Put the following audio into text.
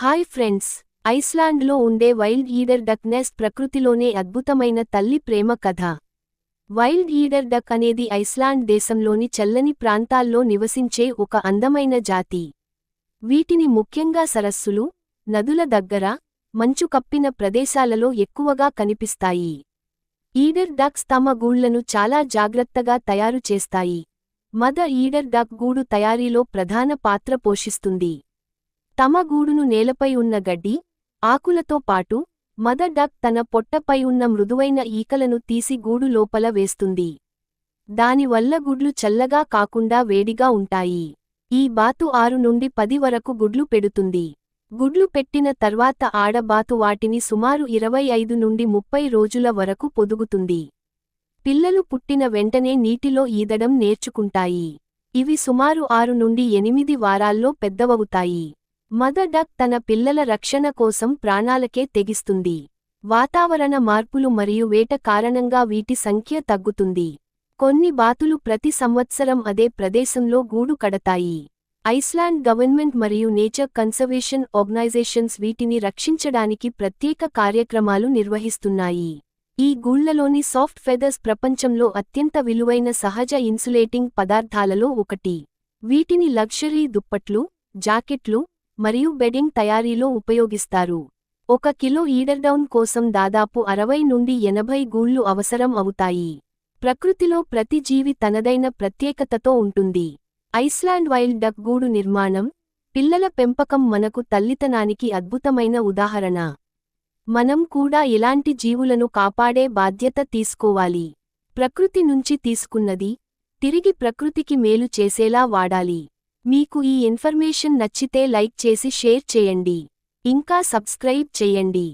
Hi friends ఐస్లాండ్లో ఉండే wild eider duck nest ప్రకృతిలోనే అద్భుతమైన తల్లి ప్రేమ కథ. వైల్డ్ ఈడర్ డక్ అనేది ఐస్లాండ్ దేశంలోని చల్లని ప్రాంతాల్లో నివసించే ఒక అందమైన జాతి. వీటిని ముఖ్యంగా సరస్సులు నదుల దగ్గర మంచు కప్పిన ప్రదేశాలలో ఎక్కువగా కనిపిస్తాయి. ఈడర్ డక్స్ తమ గూళ్ళను చాలా జాగ్రత్తగా తయారు చేస్తాయి. మద ఈడర్ డక్ గూడు తయారీలో ప్రధాన పాత్ర పోషిస్తుంది. తమ గూడును నేలపై ఉన్న గడ్డి ఆకులతో పాటు మదర్ డక్ తన పొట్టపై ఉన్న మృదువైన ఈకలను తీసి గూడు లోపల వేస్తుంది. దానివల్ల గుడ్లు చల్లగా కాకుండా వేడిగా ఉంటాయి. ఈ బాతు ఆరు నుండి పది వరకు గుడ్లు పెడుతుంది. గుడ్లు పెట్టిన తర్వాత ఆడబాతు వాటిని సుమారు ఇరవై ఐదు నుండి ముప్పై రోజుల వరకు పొదుగుతుంది. పిల్లలు పుట్టిన వెంటనే నీటిలో ఈదడం నేర్చుకుంటాయి. ఇవి సుమారు ఆరు నుండి ఎనిమిది వారాల్లో పెద్దవవుతాయి. మదర్ డక్ తన పిల్లల రక్షణ కోసం ప్రాణాలకే తెగిస్తుంది. వాతావరణ మార్పులు మరియు వేట కారణంగా వీటి సంఖ్య తగ్గుతుంది. కొన్ని బాతులు ప్రతి సంవత్సరం అదే ప్రదేశంలో గూడు కడతాయి. ఐస్లాండ్ గవర్నమెంట్ మరియు నేచర్ కన్సర్వేషన్ ఆర్గనైజేషన్స్ వీటిని రక్షించడానికి ప్రత్యేక కార్యక్రమాలు నిర్వహిస్తున్నాయి. ఈ గూళ్ళలోని సాఫ్ట్ ఫెదర్స్ ప్రపంచంలో అత్యంత విలువైన సహజ ఇన్సులేటింగ్ పదార్థాలలో ఒకటి. వీటిని లగ్జరీ దుప్పట్లు జాకెట్లు మరియు బెడ్డింగ్ తయారీలో ఉపయోగిస్తారు. ఒక కిలో ఈడర్డౌన్ కోసం దాదాపు అరవై నుండి ఎనభై గూళ్ళు అవసరం అవుతాయి. ప్రకృతిలో ప్రతి జీవి తనదైన ప్రత్యేకతతో ఉంటుంది. ఐస్లాండ్ వైల్డ్ డక్ గూడు నిర్మాణం పిల్లల పెంపకం మనకు తల్లితనానికి అద్భుతమైన ఉదాహరణ. మనం కూడా ఇలాంటి జీవులను కాపాడే బాధ్యత తీసుకోవాలి. ప్రకృతి నుంచి తీసుకున్నది తిరిగి ప్రకృతికి మేలు చేసేలా వాడాలి. మీకు ఈ ఇన్ఫర్మేషన్ నచ్చితే లైక్ చేసి షేర్ చేయండి. ఇంకా సబ్స్క్రైబ్ చేయండి.